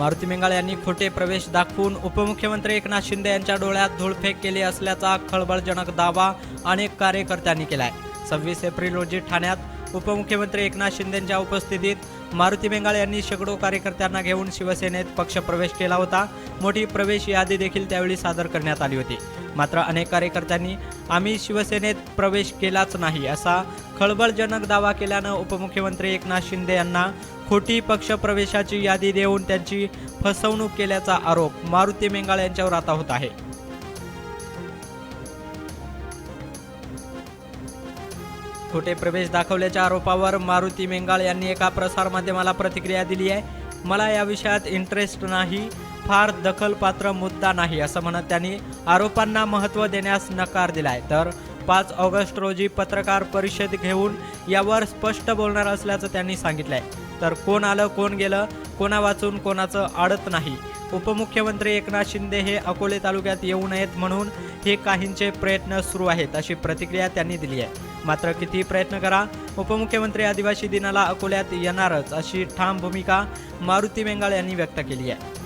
मारुती मेंगाळ यांनी खोटे प्रवेश दाखवून उपमुख्यमंत्री एकनाथ शिंदे यांच्या डोळ्यात धूळफेक केली असल्याचा खळबळजनक दावा अनेक कार्यकर्त्यांनी केलाय. सव्वीस एप्रिल रोजी ठाण्यात उपमुख्यमंत्री एकनाथ शिंदेच्या उपस्थितीत मारुती मेंगाळ यांनी शेकडो कार्यकर्त्यांना घेऊन शिवसेनेत पक्षप्रवेश केला होता. मोठी प्रवेश यादी देखील त्यावेळी सादर करण्यात आली होती. मात्र अनेक कार्यकर्त्यांनी आम्ही शिवसेनेत प्रवेश केलाच नाही असा खळबळजनक दावा केल्यानं उपमुख्यमंत्री एकनाथ शिंदे यांना खोटी पक्षप्रवेशाची यादी देऊन त्यांची फसवणूक केल्याचा आरोप मारुती मेंगाळ यांच्यावर आता होत आहे. खोटे प्रवेश दाखवल्याच्या आरोपावर मारुती मेंगाळ यांनी एका प्रसारमाध्यमाला प्रतिक्रिया दिली आहे. मला या विषयात इंटरेस्ट नाही फार दखलपात्र मुद्दा नाही असं म्हणत त्यांनी आरोपांना महत्त्व देण्यास नकार दिलाय. तर पाच ऑगस्ट रोजी पत्रकार परिषद घेऊन यावर स्पष्ट बोलणार असल्याचं त्यांनी सांगितलंय. तर कोण आलं कोण गेलं कोणा वाचून कोणाचं आडत नाही. उपमुख्यमंत्री एकनाथ शिंदे हे अकोले तालुक्यात येऊ नयेत म्हणून हे काहींचे प्रयत्न सुरू आहेत अशी प्रतिक्रिया त्यांनी दिली आहे. मात्र किती प्रयत्न करा उपमुख्यमंत्री आदिवासी दिनाला अकोल्यात येणारच अशी ठाम भूमिका मारुती बेंगाळ यांनी व्यक्त केली आहे.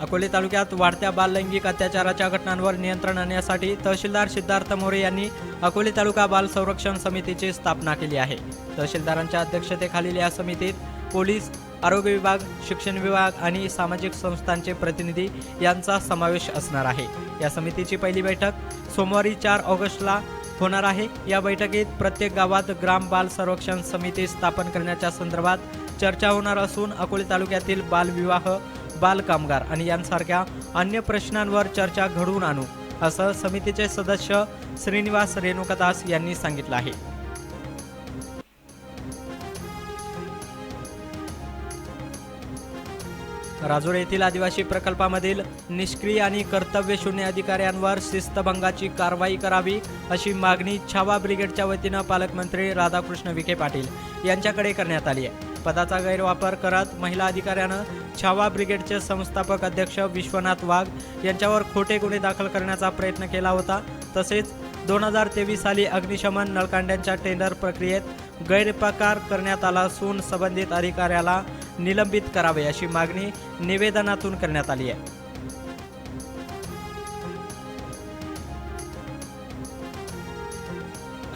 अकोले तालुक्यात वाढत्या बाललैंगिक अत्याचाराच्या घटनांवर नियंत्रण आणण्यासाठी तहसीलदार सिद्धार्थ मोरे यांनी अकोले तालुका बाल संरक्षण समितीची स्थापना केली आहे. तहसीलदारांच्या अध्यक्षतेखालील या समितीत पोलीस आरोग्य विभाग शिक्षण विभाग आणि सामाजिक संस्थांचे प्रतिनिधी यांचा समावेश असणार आहे. या समितीची पहिली बैठक सोमवारी चार ऑगस्टला होणार आहे. या बैठकीत प्रत्येक गावात ग्राम बाल संरक्षण समिती स्थापन करण्याच्या संदर्भात चर्चा होणार असून अकोले तालुक्यातील बालविवाह बाल कामगार आणि यांसारख्या अन्य प्रश्नांवर चर्चा घडवून आणू असं समितीचे सदस्य श्रीनिवास रेणुकादास यांनी सांगितलं आहे. राजूर येथील आदिवासी प्रकल्पामधील निष्क्रिय आणि कर्तव्यशून्य अधिकाऱ्यांवर शिस्तभंगाची कारवाई करावी अशी मागणी छावा ब्रिगेडच्या वतीनं पालकमंत्री राधाकृष्ण विखे पाटील यांच्याकडे करण्यात आली आहे. पदाचा गैरवापर करत महिला अधिकाऱ्यानं छावा ब्रिगेडचे संस्थापक अध्यक्ष विश्वनाथ वाघ यांच्यावर खोटे गुन्हे दाखल करण्याचा प्रयत्न केला होता. तसेच दोन हजार तेवीस साली अग्निशमन नळकांड्यांच्या टेंडर प्रक्रियेत गैरप्रकार करण्यात आला असून संबंधित अधिकाऱ्याला निलंबित करावे अशी मागणी निवेदनातून करण्यात आली आहे.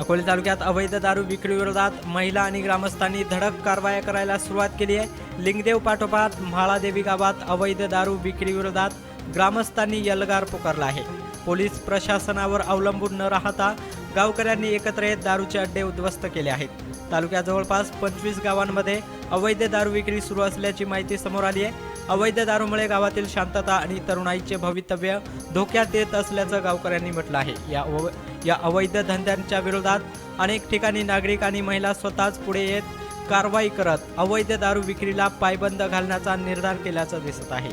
अकोले तालुक्यात अवैध दारू विक्रीविरोधात महिला आणि ग्रामस्थांनी धडक कारवाया करायला सुरुवात केली आहे. लिंगदेव पाठोपाठ म्हाळादेवी गावात अवैध दारू विक्रीविरोधात ग्रामस्थांनी यलगार पुकारला आहे. पोलीस प्रशासनावर अवलंबून न राहता गावकऱ्यांनी एकत्र येत दारूचे अड्डे उद्ध्वस्त केले आहेत. तालुक्यात जवळपास पंचवीस गावांमध्ये अवैध दारू विक्री सुरू असल्याची माहिती समोर आली आहे. अवैध दारूमुळे गावातील शांतता आणि तरुणाईचे भवितव्य धोक्यात येत असल्याचं गावकऱ्यांनी म्हटलं आहे. या या अवैध धंद्यांच्या विरोधात अनेक ठिकाणी नागरिक आणि महिला स्वतःच पुढे येत कारवाई करत अवैध दारू विक्रीला पायबंद घालण्याचा निर्धार केल्याचं दिसत आहे.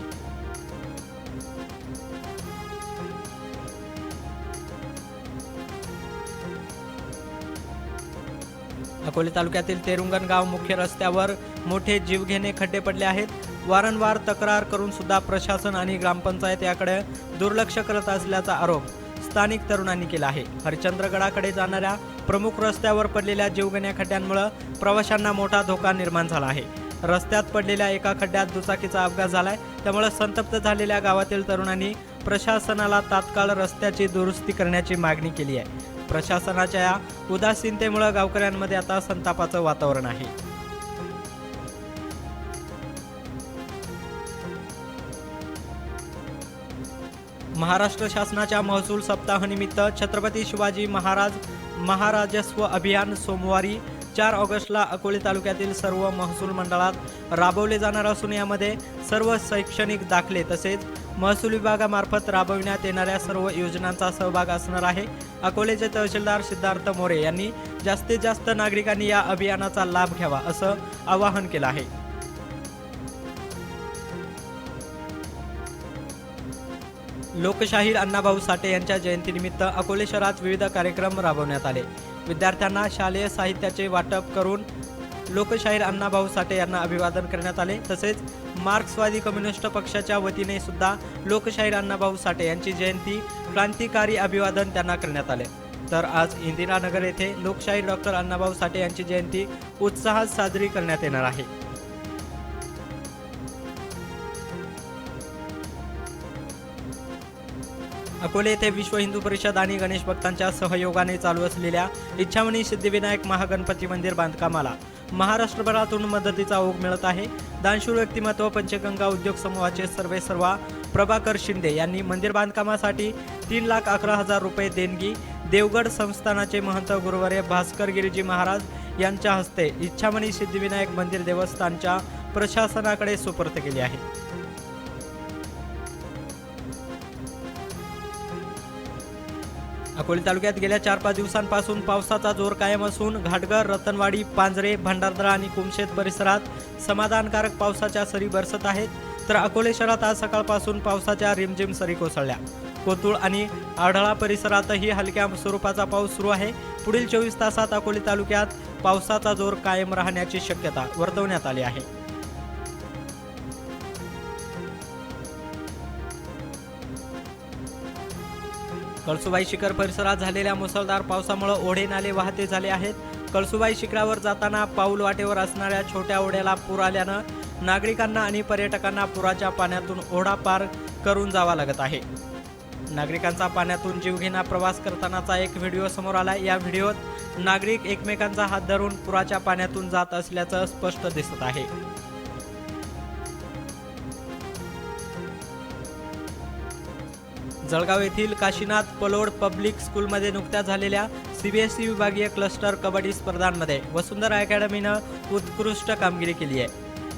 अकोले तालुक्यातील तेरुंगण गाव मुख्य रस्त्यावर मोठे जीवघेणे खड्डे पडले आहेत. वारंवार तक्रार करून सुद्धा प्रशासन आणि ग्रामपंचायत याकडे दुर्लक्ष करत असल्याचा आरोप स्थानिक तरुणांनी केला आहे. हरिश्चंद्रगडाकडे जाणाऱ्या प्रमुख रस्त्यावर पडलेल्या जीवघेण्या खड्ड्यांमुळे प्रवाशांना मोठा धोका निर्माण झाला आहे. रस्त्यात पडलेल्या एका खड्ड्यात दुचाकीचा अपघात झालाय. त्यामुळे संतप्त झालेल्या गावातील तरुणांनी प्रशासनाला तात्काळ रस्त्याची दुरुस्ती करण्याची मागणी केली आहे. प्रशासनाच्या या उदासीनतेमुळे गावकऱ्यांमध्ये आता संतापाचं वातावरण आहे. महाराष्ट्र शासनाच्या महसूल सप्ताहानिमित्त छत्रपती शिवाजी महाराज महाराजस्व अभियान सोमवारी चार ऑगस्टला अकोले तालुक्यातील सर्व महसूल मंडळात राबवले जाणार असून यामध्ये सर्व शैक्षणिक दाखले तसेच महसूल विभागामार्फत राबविण्यात येणाऱ्या सर्व योजनांचा सहभाग असणार आहे. अकोलेचे तहसीलदार सिद्धार्थ मोरे यांनी जास्तीत जास्त नागरिकांनी या अभियानाचा लाभ घ्यावा असं आवाहन केलं आहे. लोकशाहीर अण्णाभाऊ साठे यांच्या जयंतीनिमित्त अकोले शहरात विविध कार्यक्रम राबवण्यात आले. विद्यार्थ्यांना शालेय साहित्याचे वाटप करून लोकशाहीर अण्णाभाऊ साठे यांना अभिवादन करण्यात आले. तसेच मार्क्सवादी कम्युनिस्ट पक्षाच्या वतीने सुद्धा लोकशाहीर अण्णाभाऊ साठे यांची जयंती क्रांतिकारी अभिवादन त्यांना करण्यात आले. तर आज इंदिरानगर येथे लोकशाही डॉक्टर अण्णाभाऊ साठे यांची जयंती उत्साहात साजरी करण्यात येणार आहे. अकोले येथे विश्व हिंदू परिषद आणि गणेश भक्तांच्या सहयोगाने चालू असलेल्या इच्छामणी सिद्धिविनायक महागणपती मंदिर बांधकामाला महाराष्ट्रभरातून मदतीचा ओघ मिळत आहे. दानशूर व्यक्तिमत्व पंचगंगा उद्योग समूहाचे सर्वे सर्वा प्रभाकर शिंदे यांनी मंदिर बांधकामासाठी तीन लाख अकरा हजार रुपये देणगी देवगड संस्थानाचे महंत गुरुवर्य भास्कर गिरीजी महाराज यांच्या हस्ते इच्छामणी सिद्धिविनायक मंदिर देवस्थानच्या प्रशासनाकडे सुपूर्द केली आहे. अकोले तालुक्यात गेल्या चार पाच दिवसांपासून पावसाचा जोर कायम असून घाटघर रतनवाडी पांजरे भंडारदरा आणि कुमशेत परिसरात समाधानकारक पावसाच्या सरी बरसत आहेत. तर अकोले शहरात आज सकाळपासून पावसाच्या रिमझिम सरी कोसळल्या. कोतुळ आणि आढळा परिसरातही हलक्या स्वरूपाचा पाऊस सुरू आहे. पुढील चोवीस तासात अकोले तालुक्यात पावसाचा जोर कायम राहण्याची शक्यता वर्तवण्यात आली आहे. कळसुबाई शिखर परिसरात झालेल्या मुसळधार पावसामुळे ओढे नाले वाहते झाले आहेत. कळसुबाई शिखरावर जाताना पाऊल वाटेवर असणाऱ्या छोट्या ओढ्याला पूर आल्यानं नागरिकांना आणि पर्यटकांना पुराच्या पाण्यातून ओढा पार करून जावा लागत आहे. नागरिकांचा पाण्यातून जीवघेणा प्रवास करतानाचा एक व्हिडिओ समोर आला या व्हिडिओत नागरिक एकमेकांचा हात धरून पुराच्या पाण्यातून जात असल्याचं स्पष्ट दिसत आहे. जळगाव येथील काशीनाथ पलोड पब्लिक स्कूलमध्ये नुकत्याच झालेल्या सीबीएसई विभागीय क्लस्टर कबड्डी स्पर्धांमध्ये वसुंधरा अकॅडमीनं उत्कृष्ट कामगिरी केली आहे.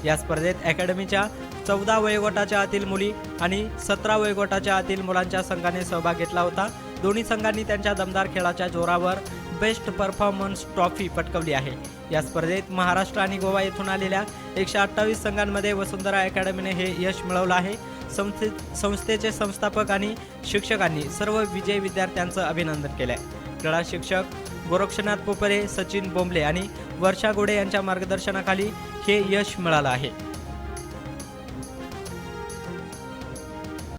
या स्पर्धेत अकॅडमीच्या चौदा वयोगटाच्या आतील मुली आणि सतरा वयोगटाच्या आतील मुलांच्या संघाने सहभाग घेतला होता. दोन्ही संघांनी त्यांच्या दमदार खेळाच्या जोरावर बेस्ट परफॉर्मन्स ट्रॉफी पटकवली आहे. या स्पर्धेत महाराष्ट्र आणि गोवा येथून आलेल्या एकशे अठ्ठावीस संघांमध्ये वसुंधरा अकॅडमीने हे यश मिळवलं आहे. संस्थे संस्थेचे संस्थापक आणि शिक्षकांनी सर्व विजयी विद्यार्थ्यांचं अभिनंदन केलंय. क्रीडा शिक्षक गोरक्षनाथ पोपरे सचिन बोंबले आणि वर्षा गोडे यांच्या मार्गदर्शनाखाली हे यश मिळालं आहे.